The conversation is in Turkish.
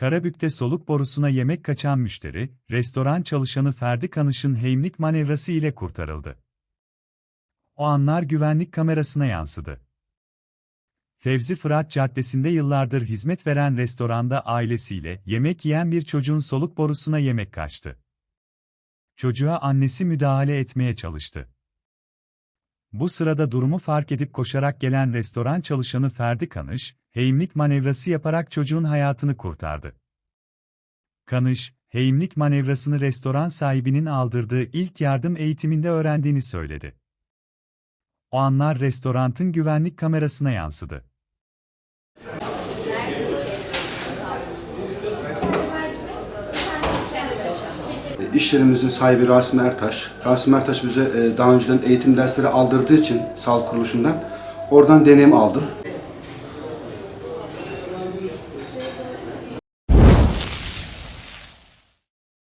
Karabük'te soluk borusuna yemek kaçan müşteri, restoran çalışanı Ferdi Kanış'ın heimlik manevrası ile kurtarıldı. O anlar güvenlik kamerasına yansıdı. Fevzi Fırat Caddesi'nde yıllardır hizmet veren restoranda ailesiyle yemek yiyen bir çocuğun soluk borusuna yemek kaçtı. Çocuğa annesi müdahale etmeye çalıştı. Bu sırada durumu fark edip koşarak gelen restoran çalışanı Ferdi Kanış, heimlik manevrası yaparak çocuğun hayatını kurtardı. Kanış, heimlik manevrasını restoran sahibinin aldırdığı ilk yardım eğitiminde öğrendiğini söyledi. O anlar restorantın güvenlik kamerasına yansıdı. E, İş yerimizin sahibi Rasim Ertaş. Rasim Ertaş bize e, daha önceden eğitim dersleri aldırdığı için sağlık kuruluşundan oradan deneyim aldım.